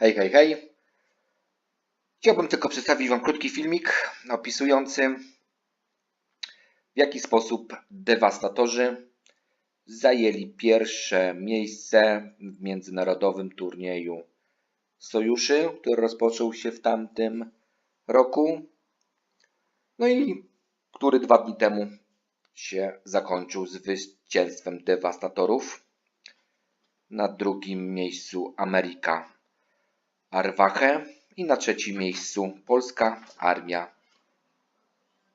Hej, hej, hej. Chciałbym tylko przedstawić Wam krótki filmik opisujący w jaki sposób dewastatorzy zajęli pierwsze miejsce w międzynarodowym turnieju sojuszy, który rozpoczął się w tamtym roku. No i który dwa dni temu się zakończył zwycięstwem dewastatorów. Na drugim miejscu Ameryka Arwache i na trzecim miejscu Polska Armia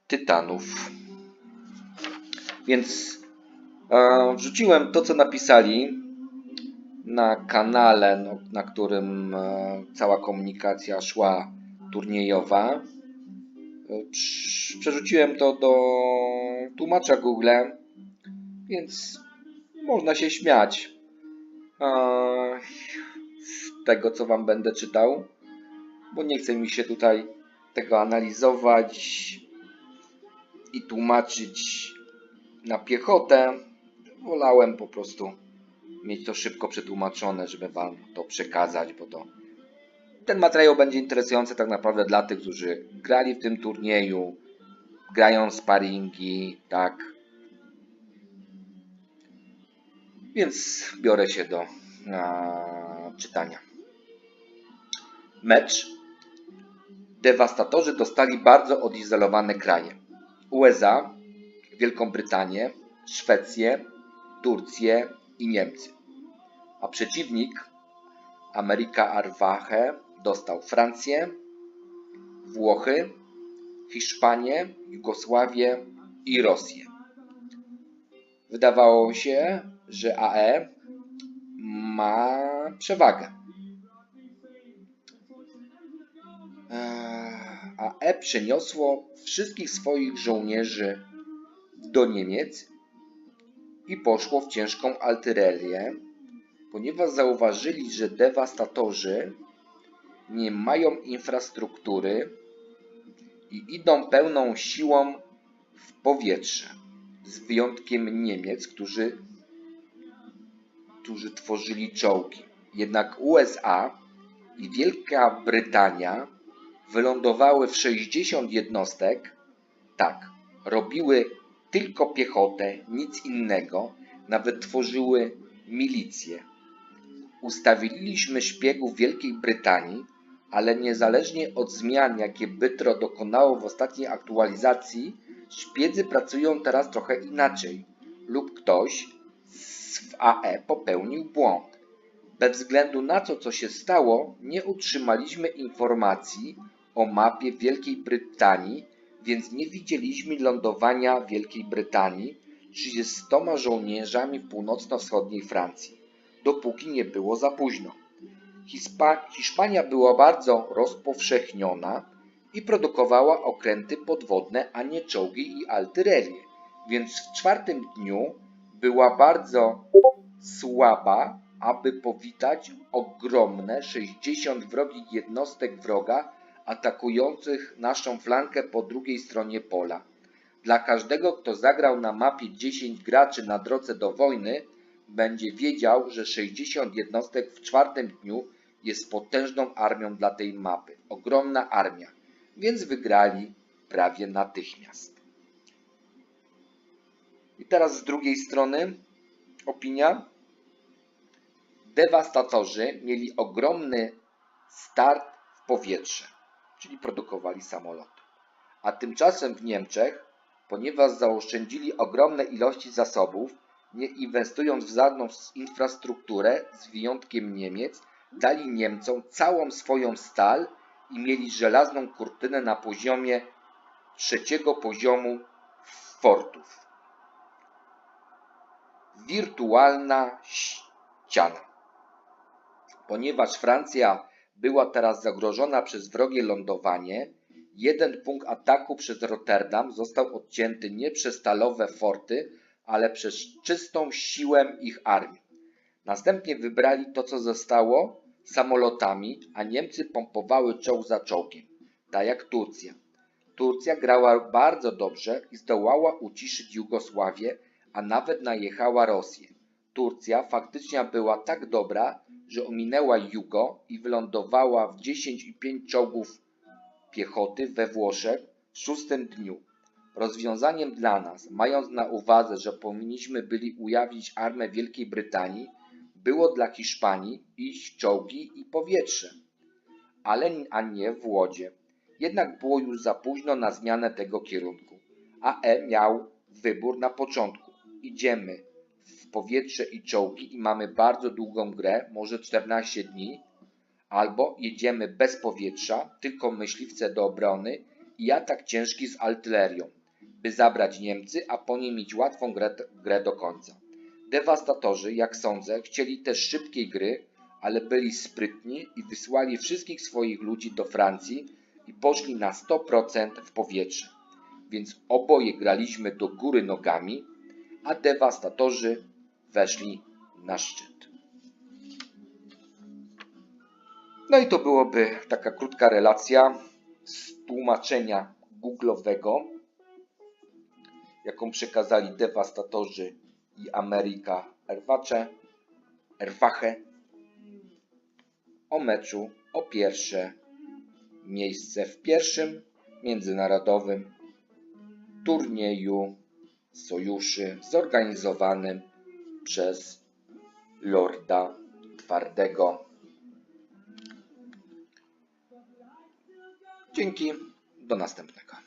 Tytanów. Więc e, wrzuciłem to, co napisali na kanale, no, na którym e, cała komunikacja szła turniejowa. E, prz- Przerzuciłem to do tłumacza Google, więc można się śmiać e, tego, co Wam będę czytał, bo nie chce mi się tutaj tego analizować i tłumaczyć na piechotę. Wolałem po prostu mieć to szybko przetłumaczone, żeby Wam to przekazać, bo to ten materiał będzie interesujący tak naprawdę dla tych, którzy grali w tym turnieju, grają sparingi, tak. Więc biorę się do a, czytania. Mecz. Dewastatorzy dostali bardzo odizolowane kraje. USA, Wielką Brytanię, Szwecję, Turcję i Niemcy. A przeciwnik Ameryka Arwache dostał Francję, Włochy, Hiszpanię, Jugosławię i Rosję. Wydawało się, że AE ma przewagę. AE przeniosło wszystkich swoich żołnierzy do Niemiec i poszło w ciężką artylerię, ponieważ zauważyli, że dewastatorzy nie mają infrastruktury i idą pełną siłą w powietrze, z wyjątkiem Niemiec, którzy, którzy tworzyli czołgi. Jednak USA i Wielka Brytania wylądowały w 60 jednostek, tak, robiły tylko piechotę, nic innego, nawet tworzyły milicje. Ustawiliśmy szpiegów Wielkiej Brytanii, ale niezależnie od zmian, jakie Bytro dokonało w ostatniej aktualizacji, szpiedzy pracują teraz trochę inaczej lub ktoś w AE popełnił błąd. Bez względu na to, co się stało, nie utrzymaliśmy informacji o mapie Wielkiej Brytanii, więc nie widzieliśmy lądowania Wielkiej Brytanii 30 żołnierzami w północno-wschodniej Francji, dopóki nie było za późno. Hispa Hiszpania była bardzo rozpowszechniona i produkowała okręty podwodne, a nie czołgi i artylerię, więc w czwartym dniu była bardzo słaba, aby powitać ogromne 60 wrogich jednostek wroga atakujących naszą flankę po drugiej stronie pola. Dla każdego, kto zagrał na mapie 10 graczy na drodze do wojny, będzie wiedział, że 60 jednostek w czwartym dniu jest potężną armią dla tej mapy. Ogromna armia, więc wygrali prawie natychmiast. I teraz z drugiej strony opinia. Dewastatorzy mieli ogromny start w powietrze, czyli produkowali samoloty. A tymczasem w Niemczech, ponieważ zaoszczędzili ogromne ilości zasobów, nie inwestując w żadną infrastrukturę, z wyjątkiem Niemiec, dali Niemcom całą swoją stal i mieli żelazną kurtynę na poziomie trzeciego poziomu fortów. Wirtualna ściana. Ponieważ Francja była teraz zagrożona przez wrogie lądowanie, jeden punkt ataku przez Rotterdam został odcięty nie przez stalowe forty, ale przez czystą siłę ich armii. Następnie wybrali to, co zostało, samolotami, a Niemcy pompowały czołg za czołgiem, tak jak Turcja. Turcja grała bardzo dobrze i zdołała uciszyć Jugosławię, a nawet najechała Rosję. Turcja faktycznie była tak dobra, że ominęła Jugo i wylądowała w 10,5 czołgów piechoty we Włoszech w szóstym dniu. Rozwiązaniem dla nas, mając na uwadze, że powinniśmy byli ujawnić armię Wielkiej Brytanii, było dla Hiszpanii w czołgi i powietrze, ale a nie w łodzie. Jednak było już za późno na zmianę tego kierunku. AE miał wybór na początku. Idziemy powietrze i czołgi i mamy bardzo długą grę, może 14 dni, albo jedziemy bez powietrza, tylko myśliwce do obrony i atak ciężki z artylerią, by zabrać Niemcy, a po niej mieć łatwą grę, grę do końca. Dewastatorzy, jak sądzę, chcieli też szybkiej gry, ale byli sprytni i wysłali wszystkich swoich ludzi do Francji i poszli na 100% w powietrze. Więc oboje graliśmy do góry nogami, a dewastatorzy weszli na szczyt. No i to byłoby taka krótka relacja z tłumaczenia Google'owego, jaką przekazali dewastatorzy i Ameryka Erwache o meczu o pierwsze miejsce w pierwszym międzynarodowym turnieju sojuszy zorganizowanym przez Lorda Twardego. Dzięki, do następnego.